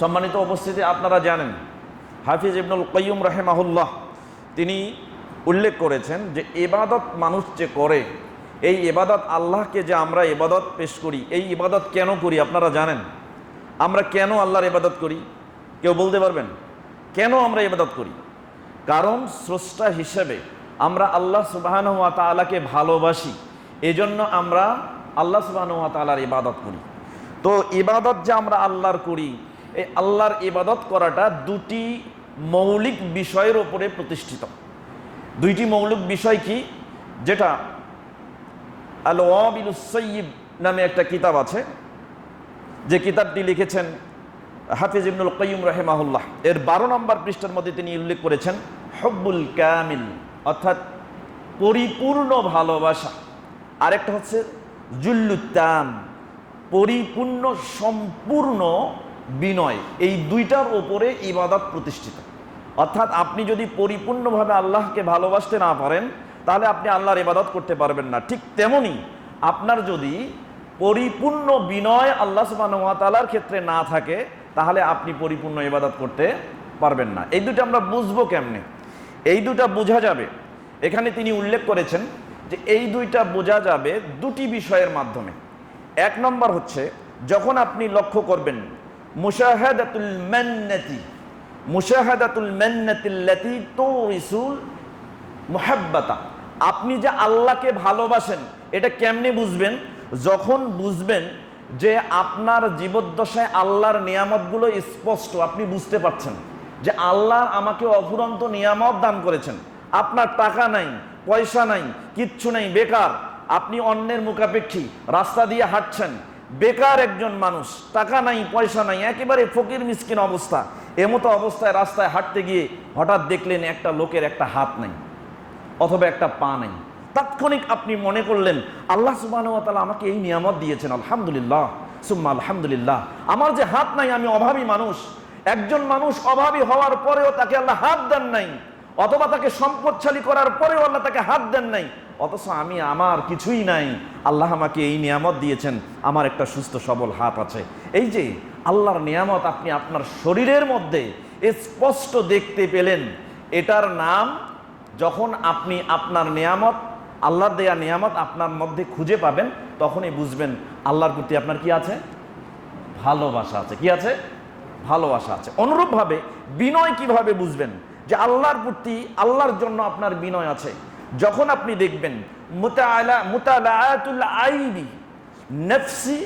সম্মানিত উপস্থিতি আপনারা জানেন। হাফিজ ইবনুল কয়ুম রাহেমাহুল্লাহ তিনি উল্লেখ করেছেন যে এবাদত মানুষ যে করে, এই এবাদত আল্লাহকে যে আমরা এবাদত পেশ করি, এই ইবাদত কেন করি আপনারা জানেন? আমরা কেন আল্লাহর ইবাদত করি? কেউ বলতে পারবেন? কেন আমরা ইবাদত করি? কারণ স্রষ্টা হিসেবে আমরা আল্লাহ সুবাহান ওয়া তালাকে ভালোবাসি, এজন্য আমরা আল্লাহ সুবাহান তালার ইবাদত করি। তো ইবাদত যে আমরা আল্লাহর করি এই আল্লাহর ইবাদত করাটা দুটি মৌলিক বিষয়ের ওপরে প্রতিষ্ঠিত। দুইটি মৌলিক বিষয় কি? যেটা আল ওয়াবিল সৈয়িব নামে একটা কিতাব আছে। যে কিতাবটি লিখেছেন হাফিজ ইবনুল কয়ুম রাহেমাহুল্লাহ। এর বারো নম্বর পৃষ্ঠার মধ্যে তিনি উল্লেখ করেছেন, হব্বুল কামিল অর্থাৎ পরিপূর্ণ ভালোবাসা। আরেকটা হচ্ছে, জুল্লুত্তাম পরিপূর্ণ, সম্পূর্ণ বিনয়, এই দুইটার ওপরে ইবাদত প্রতিষ্ঠিত। অর্থাৎ আপনি যদি পরিপূর্ণভাবে আল্লাহকে ভালোবাসতে না পারেন, তাহলে আপনি আল্লাহর ইবাদত করতে পারবেন না। ঠিক তেমনি আপনার যদি পরিপূর্ণ বিনয় আল্লাহ সুবাহর ক্ষেত্রে না থাকে, তাহলে আপনি পরিপূর্ণ ইবাদত করতে পারবেন না। এই দুটো আমরা বুঝব কেমনে? এই দুটা বোঝা যাবে। এখানে তিনি উল্লেখ করেছেন যে এই দুইটা বোঝা যাবে দুটি বিষয়ের মাধ্যমে। এক নম্বর হচ্ছে, যখন আপনি লক্ষ্য করবেন মুশাহাদাতুল মান্নাতি, মুশাহাদাতুল মান্নাতিল্লাতি তুরিসুল মুহাব্বাতা। আপনি যে আল্লাহকে ভালোবাসেন, এটা কেমনে বুঝবেন? যখন বুঝবেন যে আপনার জীবদ্দশায় আল্লাহর নিয়ামতগুলো স্পষ্ট, আপনি বুঝতে পারছেন যে আল্লাহ আমাকে অফুরন্ত নিয়ামত দান করেছেন। আপনার টাকা নাই, পয়সা নাই, কিচ্ছু নাই, বেকার। আপনি অন্যের মুখাপেক্ষী, রাস্তা দিয়ে হাঁটছেন বেকার একজন মানুষ, টাকা নাই, পয়সা নাই, একেবারে ফকির মিসকিন অবস্থা। এমতো অবস্থায় রাস্তায় হাঁটতে গিয়ে হঠাৎ দেখলেন একটা লোকের একটা হাত নাই অথবা একটা পা নেই। তাৎক্ষণিক আপনি মনে করলেন, আল্লাহ সুবাহ আমাকে এই নিয়ামত দিয়েছেন, আলহামদুলিল্লাহ, সুম্মা আলহামদুলিল্লাহ। আমার যে হাত নাই, আমি অভাবী মানুষ। একজন মানুষ অভাবী হওয়ার পরেও তাকে আল্লাহ হাত দেন নাই। অথবা তাকে সম্পদশালী করার পরেও আল্লাহ তাকে হাত দেন নাই। অথচ আমি আমার কিছুই নাই। আল্লাহ আমাকে এই নিয়ামত দিয়েছেন। আমার একটা সুস্থ, সবল হাত আছে। এই যে আল্লাহর নিয়ামত আপনি আপনার শরীরের মধ্যে স্পষ্ট দেখতে পেলেন, এটার নাম যখন আপনি আপনার নিয়ামত, আল্লাহর দেয়া নিয়ামত আপনার মধ্যে খুঁজে পাবেন, তখনই বুঝবেন আল্লাহর প্রতি আপনার কি আছে? ভালোবাসা আছে। কি আছে? ভালোবাসা আছে। অনুরূপভাবে বিনয় কীভাবে বুঝবেন? যে আল্লাহর প্রতি আল্লাহর জন্য আপনার বিনয় আছে। যখন আপনি দেখবেন মুতাআলা মুতালাআতুল আইবি নফসি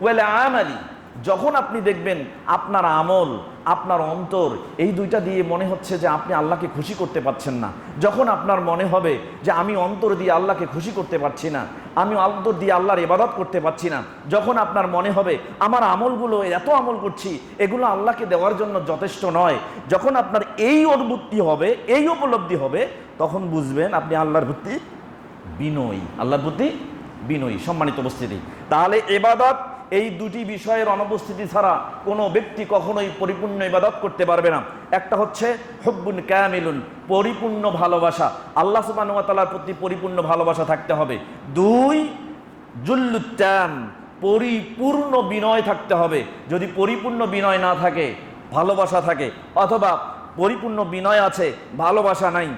ওয়াল আমালি যখন আপনি দেখবেন আপনার আমল, আপনার অন্তর, এই দুইটা দিয়ে মনে হচ্ছে যে আপনি আল্লাহকে খুশি করতে পারছেন না। যখন আপনার মনে হবে যে আমি অন্তর দিয়ে আল্লাহকে খুশি করতে পারছি না, আমি অন্তর দিয়ে আল্লাহর ইবাদত করতে পারছি না, যখন আপনার মনে হবে আমার আমলগুলো, এত আমল করছি, এগুলো আল্লাহকে দেওয়ার জন্য যথেষ্ট নয়। যখন আপনার এই অনুভূতি হবে, এই উপলব্ধি হবে, তখন বুঝবেন আপনি আল্লাহর প্রতি বিনয়ী। আল্লাহর প্রতি বিনয়ী, সম্মানিত উপস্থিতি। তাহলে এবাদত এই দুটি বিষয়ের অনুপস্থিতি ছাড়া কোনো ব্যক্তি কখনোই পরিপূর্ণ ইবাদত করতে পারবে না। একটা হচ্ছে হব্বুন ক্যামিলুন, পরিপূর্ণ ভালোবাসা। আল্লাহ সুবাহতালার প্রতি পরিপূর্ণ ভালোবাসা থাকতে হবে। দুই জুল্লুত্যাম পরিপূর্ণ বিনয় থাকতে হবে। যদি পরিপূর্ণ বিনয় না থাকে, ভালোবাসা থাকে, অথবা পরিপূর্ণ বিনয় আছে, ভালোবাসা নাই,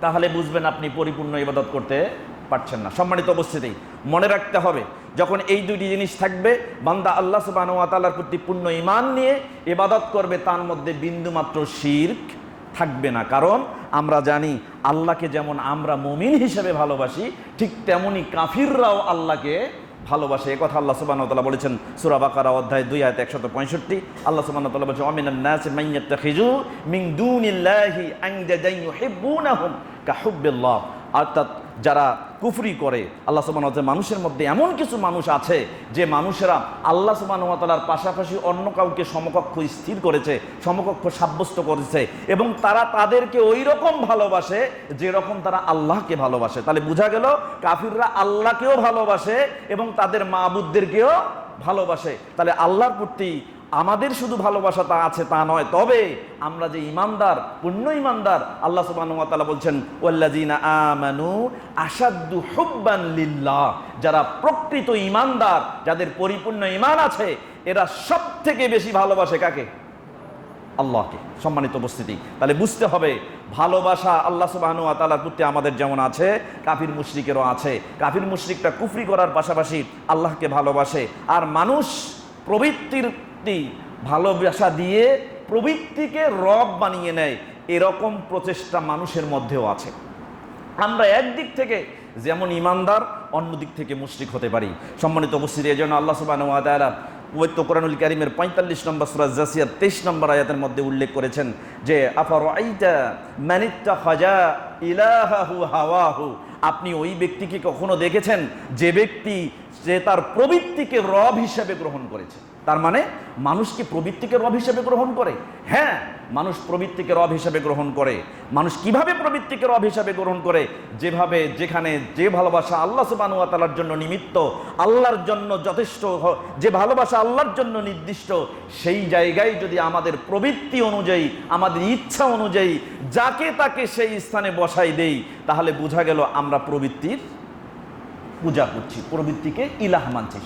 তাহলে বুঝবেন আপনি পরিপূর্ণ ইবাদত করতে পারছেন না। সম্মানিত উপস্থিতি, মনে রাখতে হবে, যখন এই দুইটি জিনিস থাকবে, বান্দা আল্লাহ সুবাহতালার প্রতি পূর্ণ ইমান নিয়ে এবাদত করবে, তার মধ্যে বিন্দুমাত্র শির্ক থাকবে না। কারণ আমরা জানি, আল্লাহকে যেমন আমরা মমিন হিসেবে ভালোবাসি, ঠিক তেমনি কাফিররাও আল্লাহকে ভালোবাসে। কথা আল্লাহ সুবাহ তালা বলেছেন সুরা বাকারা অধ্যায় দুই, আয়ত একশত পঁয়ষট্টি। আল্লাহ সুবাহ তালা বলছেন মিন কাহুব্বিল্লাহ। অর্থাৎ যারা কুফরি করে। আল্লাহ সুবাহ মানুষের মধ্যে এমন কিছু মানুষ আছে যে মানুষেরা আল্লাহ সুবাহতালার পাশাপাশি অন্য কাউকে সমকক্ষ স্থির করেছে, সমকক্ষ সাব্যস্ত করেছে এবং তারা তাদেরকে ওই রকম ভালোবাসে যেরকম তারা আল্লাহকে ভালোবাসে। তাহলে বোঝা গেল কাফিররা আল্লাহকেও ভালোবাসে এবং তাদের মা মাবুদদেরকেও ভালোবাসে। তাহলে আল্লাহর প্রতি আমাদের শুধু ভালোবাসা তা আছে, তা নয়। তবে আমরা যে ইমানদার, পূর্ণ ইমানদার, আল্লাহ সুবাহ বলছেন ওয়াল্লাজিনা আমানু আসাদ্দু হুব্বান যারা প্রকৃত ইমানদার, যাদের পরিপূর্ণ ইমান আছে, এরা সব থেকে বেশি ভালোবাসে কাকে? আল্লাহকে, সম্মানিত উপস্থিতি। তাহলে বুঝতে হবে, ভালোবাসা আল্লাহ সুবাহনু তালার প্রতি আমাদের যেমন আছে, কাফির মুশরিকেরও আছে। কাফির মুশরিকটা কুফরি করার পাশাপাশি আল্লাহকে ভালোবাসে। আর মানুষ প্রবৃত্তির প্রতি ভালোবাসা দিয়ে প্রবৃত্তিকে রব বানিয়ে নেয়, এরকম প্রচেষ্টা মানুষের মধ্যেও আছে। আমরা একদিক থেকে যেমন ইমানদার অন্য দিক থেকে মুশ্রিক হতে পারি। সম্মানিত উপস্থিতি এই জন্য আল্লাহ সুবাহ পবিত্র কোরআনুল কারিমের পঁয়তাল্লিশ নম্বর সুরাজ জাসিয়ার তেইশ নম্বর আয়াতের মধ্যে উল্লেখ করেছেন যে আফার আইটা ম্যানিটা খাজা ইলাহাহু হাওয়াহু? আপনি ওই ব্যক্তিকে কখনো দেখেছেন? যে ব্যক্তি সে তার প্রবৃত্তিকে রব হিসেবে গ্রহণ করেছে। তার মানে মানুষ কি প্রবৃত্তিকে রব হিসেবে গ্রহণ করে? হ্যাঁ মানুষ প্রবৃত্তিকে রব হিসেবে গ্রহণ করে। মানুষ কীভাবে প্রবৃত্তিকে রব হিসেবে গ্রহণ করে? যেভাবে যেখানে যে ভালোবাসা আল্লাহ সুবানুয়া তালার জন্য নিমিত্ত, আল্লাহর জন্য যথেষ্ট যে ভালোবাসা আল্লাহর জন্য নির্দিষ্ট, সেই জায়গায় যদি আমাদের প্রবৃত্তি অনুযায়ী, আমাদের ইচ্ছা অনুযায়ী, যাকে তাকে সেই স্থানে বসাই দেই, তাহলে বোঝা গেল আমরা প্রবৃত্তির পূজা করছি। প্রবৃত্তিকে ইলাহ মানছি।